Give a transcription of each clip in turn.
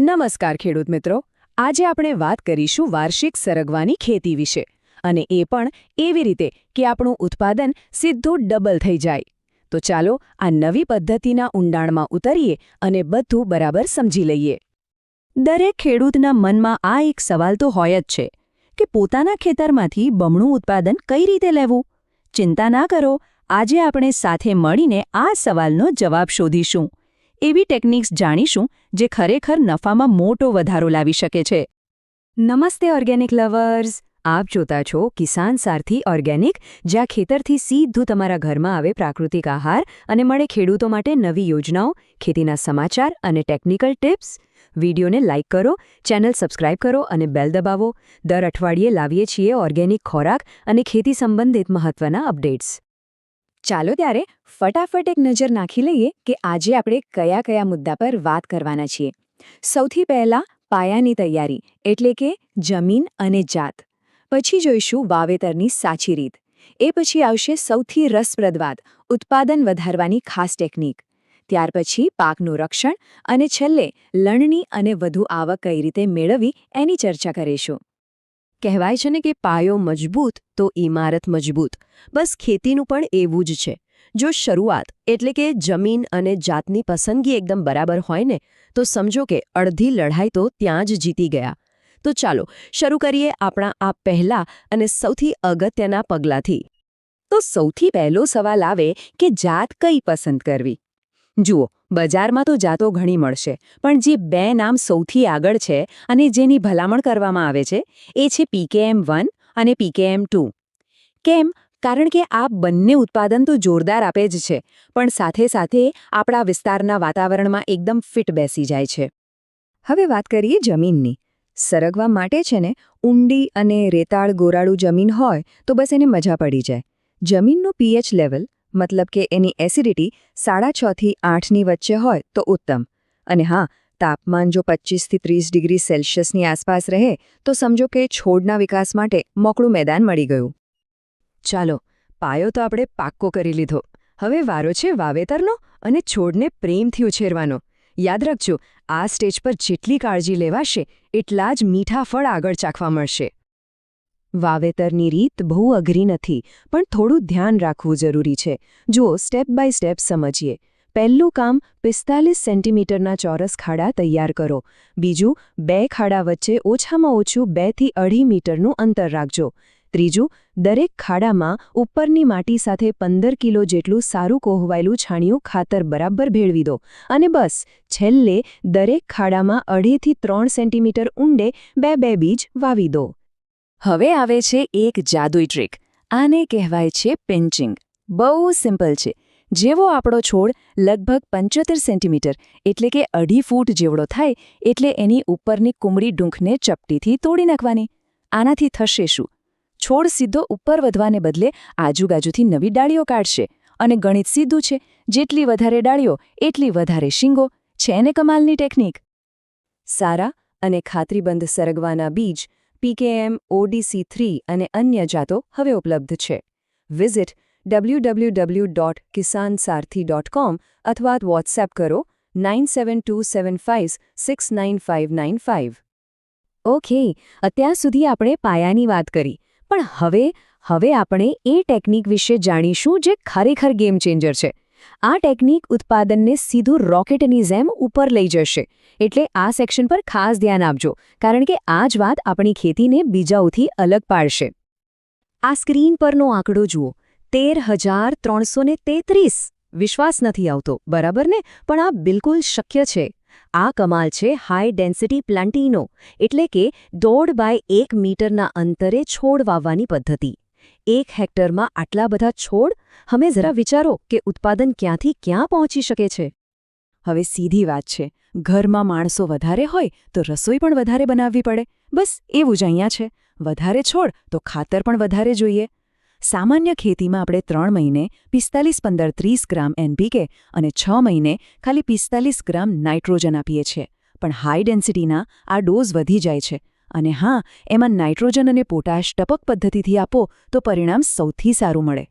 નમસ્કાર ખેડૂત મિત્રો. આજે આપણે વાત કરીશું વાર્ષિક સરગવાની ખેતી વિશે. અને એ પણ એવી રીતે કે આપણું ઉત્પાદન સીધું ડબલ થઈ જાય. તો ચાલો આ નવી પદ્ધતિના ઊંડાણમાં ઉતરીએ અને બધું બરાબર સમજી લઈએ. દરેક ખેડૂતના મનમાં આ એક સવાલ તો હોય જ છે કે પોતાના ખેતરમાંથી બમણું ઉત્પાદન કઈ રીતે લેવું? ચિંતા ના કરો, આજે આપણે સાથે મળીને આ સવાલનો જવાબ શોધીશું. એવી ટેકનિક્સ જાણીશું જે ખરેખર નફામાં મોટો વધારો લાવી શકે છે. નમસ્તે ઓર્ગેનિક લવર્સ. આપ જોતા છો કિસાન સારથી ઓર્ગેનિક, જ્યાં ખેતરથી સીધું તમારા ઘરમાં આવે પ્રાકૃતિક આહાર અને મળે ખેડૂતો માટે નવી યોજનાઓ, ખેતીના સમાચાર અને ટેકનિકલ ટિપ્સ. વિડીયોને લાઇક કરો, ચેનલ સબસ્ક્રાઇબ કરો અને બેલ દબાવો. દર અઠવાડિયે લાવીએ છીએ ઓર્ગેનિક ખોરાક અને ખેતી સંબંધિત મહત્વના અપડેટ્સ. ચાલો ત્યારે ફટાફટ એક નજર નાખી લઈએ કે આજે આપણે કયા કયા મુદ્દા પર વાત કરવાના છીએ. સૌથી પહેલા પાયાની તૈયારી, એટલે કે જમીન અને જાત. પછી જોઈશું વાવેતરની સાચી રીત. એ પછી આવશે સૌથી રસપ્રદ વાત, ઉત્પાદન વધારવાની ખાસ ટેકનિક. ત્યાર પછી પાકનું રક્ષણ અને છેલ્લે લણણી અને વધુ આવક કઈ રીતે મેળવવી એની ચર્ચા કરીશું. કહેવાય છે ને કે પાયો મજબૂત તો ઇમારત મજબૂત. બસ ખેતીનું પણ એવું જ છે. જો શરૂઆત એટલે કે જમીન અને જાતની પસંદગી એકદમ બરાબર હોય ને, તો સમજો કે અડધી લડાઈ તો ત્યાં જ જીતી ગયા. તો ચાલો, શરૂ કરીએ આપણા આ પહેલા અને સૌથી અગત્યના પગલાંથી. તો સૌથી પહેલો સવાલ આવે કે જાત કઈ પસંદ કરવી? જુઓ, બજારમાં તો જાતો ઘણી મળશે, પણ જે બે નામ સૌથી આગળ છે અને જેની ભલામણ કરવામાં આવે છે, એ છે પીકેએમ વન અને પીકેએમ ટુ. કેમ? કારણ કે આ બંને ઉત્પાદન તો જોરદાર આપે જ છે, પણ સાથે સાથે આપણા વિસ્તારના વાતાવરણમાં એકદમ ફિટ બેસી જાય છે. હવે વાત કરીએ જમીનની. સરગવા માટે છે ને, ઊંડી અને રેતાળ ગોરાળું જમીન હોય તો બસ એને મજા પડી જાય. જમીનનું પીએચ લેવલ મતલબ કે એની એસિડિટી સાડા છથી આઠની વચ્ચે હોય તો ઉત્તમ. અને હા, તાપમાન જો પચીસથી ત્રીસ ડિગ્રી સેલ્સિયસની આસપાસ રહે, તો સમજો કે છોડના વિકાસ માટે મોકળું મેદાન મળી ગયું. ચાલો, પાયો તો આપણે પાક્કો કરી લીધો. હવે વારો છે વાવેતરનો અને છોડને પ્રેમથી ઉછેરવાનો. યાદ રાખજો, આ સ્ટેજ પર જેટલી કાળજી લેવાશે, એટલા જ મીઠા ફળ આગળ ચાખવા મળશે. વાવેતરની રીત બહુ અઘરી નથી, પણ થોડું ધ્યાન રાખવું જરૂરી છે. જુઓ, સ્ટેપ બાય સ્ટેપ સમજીએ. પહેલું કામ, પિસ્તાલીસ સેન્ટીમીટરના ચોરસ ખાડા તૈયાર કરો. બીજું, બે ખાડા વચ્ચે ઓછામાં ઓછું બેથી અઢી મીટરનું અંતર રાખજો. ત્રીજું, દરેક ખાડામાં ઉપરની માટી સાથે પંદર કિલો જેટલું સારું કોહવાયેલું છાણિયું ખાતર બરાબર ભેળવી દો. અને બસ, છેલ્લે દરેક ખાડામાં અઢીથી ત્રણ સેન્ટીમીટર ઊંડે બે બે બીજ વાવી દો. હવે આવે છે એક જાદુઈ ટ્રીક. આને કહેવાય છે પિન્ચિંગ બહુ સિમ્પલ છે. જેવો આપણો છોડ લગભગ પંચોતેર સેન્ટીમીટર, એટલે કે અઢી ફૂટ જેવડો થાય, એટલે એની ઉપરની કુમળી ડૂંખને ચપટીથી તોડી નાખવાની. આનાથી થશે શું? છોડ સીધો ઉપર વધવાને બદલે આજુબાજુથી નવી ડાળીઓ કાઢશે અને ગણિત સીધું છે. જેટલી વધારે ડાળીઓ, એટલી વધારે શીંગો. છે ને કમાલની ટેકનિક? સારા અને ખાતરીબંધ સરગવાના બીજ પીકેએમ ઓડીસી થ્રી અને અન્ય જાતો હવે ઉપલબ્ધ છે. Visit W dot Kisansarthi dot com અથવા વોટ્સએપ કરો nine seven two seven five six nine five nine five okay અત્યાર સુધી આપણે પાયાની વાત કરી, પણ હવે હવે આપણે એ ટેકનિક વિશે જાણીશું જે ખરેખર ગેમ ચેન્જર છે. આ ટેકનિક ઉત્પાદનને સીધું રોકેટની જેમ ઉપર લઈ જશે. એટલે આ સેક્શન પર ખાસ ધ્યાન આપજો, કારણ કે આ જ વાત આપણી ખેતીને બીજાઓથી અલગ પાડશે. આ સ્ક્રીન પરનો આંકડો જુઓ. તેર હજાર ત્રણસો તેત્રીસ. વિશ્વાસ નથી આવતો, બરાબર ને? પણ આ બિલકુલ શક્ય છે. આ કમાલ છે હાઈ ડેન્સિટી પ્લાન્ટીનો એટલે કે દોઢ બાય એક મીટરના અંતરે છોડ વાવવાની પદ્ધતિ. એક હેક્ટરમાં આટલા બધા છોડ? હમે જરા વિચારો કે ઉત્પાદન ક્યાંથી ક્યાં પહોંચી શકે છે. હવે સીધી વાત છે, ઘરમાં માણસો વધારે હોય તો રસોઈ પણ વધારે બનાવવી પડે. બસ એવું જ અહીંયા છે, વધારે છોડ તો ખાતર પણ વધારે જોઈએ. સામાન્ય ખેતીમાં આપણે ત્રણ મહિને પિસ્તાલીસ પંદર ત્રીસ ગ્રામ એનપીકે અને છ મહિને ખાલી પિસ્તાલીસ ગ્રામ નાઇટ્રોજન આપીએ છીએ. પણ હાઈ ડેન્સિટીના આ ડોઝ વધી જાય છે અને હા, એમાં નાઇટ્રોજન અને પોટાશ ટપક પદ્ધતિથી આપો તો પરિણામ સૌથી સારું મળે.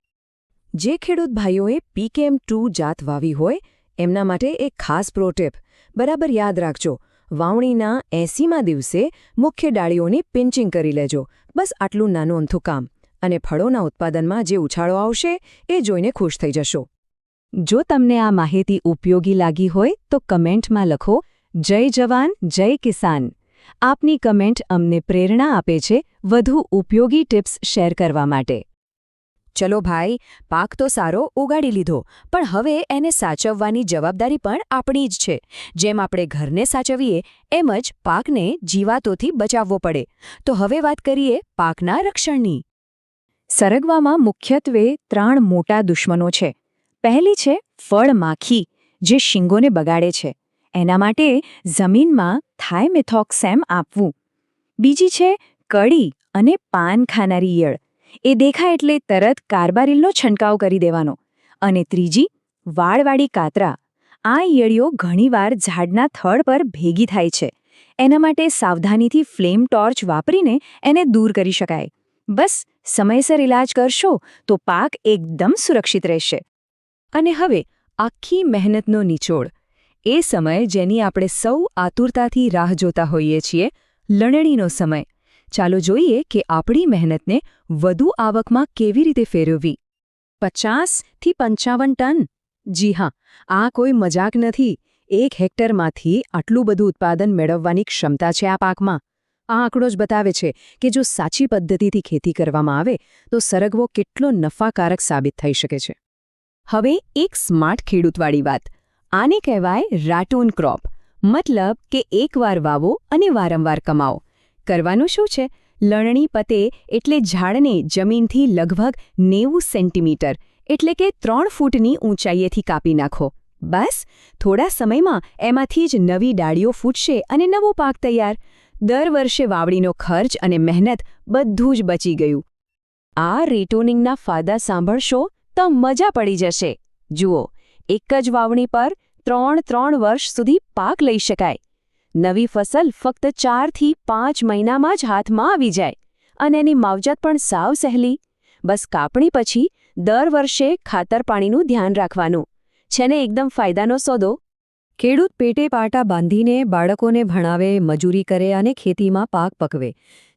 જે ખેડૂત ભાઈઓએ પીકેએમ ટુ જાત વાવી હોય, એમના માટે એક ખાસ પ્રોટેપ બરાબર યાદ રાખજો, વાવણીના એંસીમાં દિવસે મુખ્ય ડાળીઓની પિંચિંગ કરી લેજો. બસ આટલું નાનું અંથું કામ. અને ફળોના ઉત્પાદનમાં જે ઉછાળો આવશે, એ જોઈને ખુશ થઈ જશો. જો તમને આ માહિતી ઉપયોગી લાગી હોય તો કમેન્ટમાં લખો, જય જવાન, જય કિસાન. આપની કમેન્ટ અમને પ્રેરણા આપે છે વધુ ઉપયોગી ટિપ્સ શેર કરવા માટે. ચલો ભાઈ, પાક તો સારો ઉગાડી લીધો, પણ હવે એને સાચવવાની જવાબદારી પણ આપણી જ છે. જેમ આપણે ઘરને સાચવીએ, એમ જ પાકને જીવાતોથી બચાવવો પડે. તો હવે વાત કરીએ પાકના રક્ષણની. સરગવામાં મુખ્યત્વે ત્રણ મોટા દુશ્મનો છે. પહેલી છે ફળ માખી જે શીંગોને બગાડે છે. એના માટે જમીનમાં થાયમેથોક્સેમ આપવું. બીજી છે કડી અને પાન ખાનારી ઈયળ. એ દેખાય એટલે તરત કાર્બારીલનો છંટકાવ કરી દેવાનો. અને ત્રીજી, વાળવાળી કાતરા. આ ઈયળીઓ ઘણીવાર ઝાડના થડ પર ભેગી થાય છે. એના માટે સાવધાનીથી ફ્લેમ ટોર્ચ વાપરીને એને દૂર કરી શકાય. બસ સમયસર ઇલાજ કરશો તો પાક એકદમ સુરક્ષિત રહેશે. અને હવે આખી મહેનતનો નિચોડ. એ સમય જેની આપણે સૌ આતુરતાથી રાહ જોતા હોઈએ છીએ, લણણીનો સમય. ચાલો જોઈએ કે આપણી મહેનતને વધુ આવકમાં કેવી રીતે ફેરવવી. પચાસથી પંચાવન ટન? જી હા, આ કોઈ મજાક નથી. એક હેક્ટરમાંથી આટલું બધું ઉત્પાદન મેળવવાની ક્ષમતા છે આ પાકમાં. આ આંકડો જ બતાવે છે કે જો સાચી પદ્ધતિથી ખેતી કરવામાં આવે, તો સરગવો કેટલો નફાકારક સાબિત થઈ શકે છે. હવે એક સ્માર્ટ ખેડૂતવાળી વાત. આને કહેવાય રાટૂન ક્રોપ. મતલબ કે એકવાર વાવો અને વારંવાર કમાઓ કરવાનું શું છે? લણણી પતે એટલે ઝાડને જમીનથી લગભગ નેવું સેન્ટીમીટર, એટલે કે ત્રણ ફૂટની ઊંચાઈએથી કાપી નાખો. બસ, થોડા સમયમાં એમાંથી જ નવી ડાળીઓ ફૂટશે અને નવો પાક તૈયાર. દર વર્ષે વાવડીનો ખર્ચ અને મહેનત બધું જ બચી ગયું. આ રેટોનિંગના ફાયદા સાંભળશો તો મજા પડી જશે. જુઓ એક જ વાવણી પર ત્રણ ત્રણ વર્ષ સુધી પાક લઈ શકાય. નવી ફસલ ફક્ત ચારથી પાંચ મહિનામાં જ હાથમાં આવી જાય અને એની માવજત પણ સાવ સહેલી. બસ કાપણી પછી દર વર્ષે ખાતર પાણીનું ધ્યાન રાખવાનું. છે ને એકદમ ફાયદાનો સોદો. ખેડૂત પેટે પાટા બાંધીને બાળકોને ભણાવે, મજૂરી કરે અને ખેતીમાં પાક પકવે.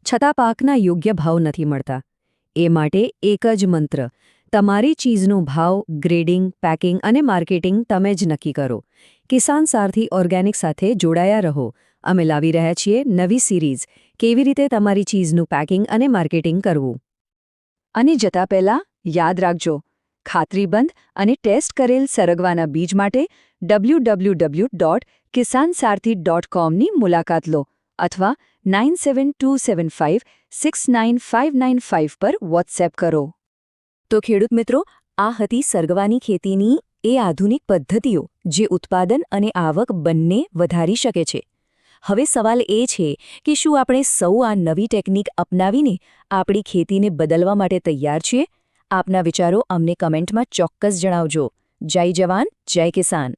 છતાં પાકના યોગ્ય ભાવ નથી મળતા. એ માટે એક જ મંત્ર. તમારી ચીઝનો ભાવ, ગ્રેડિંગ, પેકિંગ અને માર્કેટિંગ તમે જ નક્કી કરો. કિસાન સારથી ઓર્ગેનિક સાથે જોડાયા રહો. અમે લાવી રહ્યા છીએ નવી સિરીઝ. કેવી રીતે તમારી ચીઝનું પેકિંગ અને માર્કેટિંગ કરવું? અને જતા પહેલા, યાદ રાખજો ખાતરીબંધ અને ટેસ્ટ કરેલ સરગવાના બીજ માટે W W W dot Kisan Sarthi dot કોમની મુલાકાત લો અથવા nine seven two seven five six nine five nine five પર વોટ્સએપ કરો. તો ખેડૂત મિત્રો, આ હતી સરગવાની ખેતીની એ આધુનિક પદ્ધતિઓ જે ઉત્પાદન અને આવક બંને વધારી શકે છે. હવે સવાલ એ છે કે શું આપણે સૌ આ નવી ટેકનિક અપનાવીને આપણી ખેતીને બદલવા માટે તૈયાર છીએ? આપના વિચારો અમને કમેન્ટમાં ચોક્કસ જણાવજો. જય જવાન, જય કિસાન.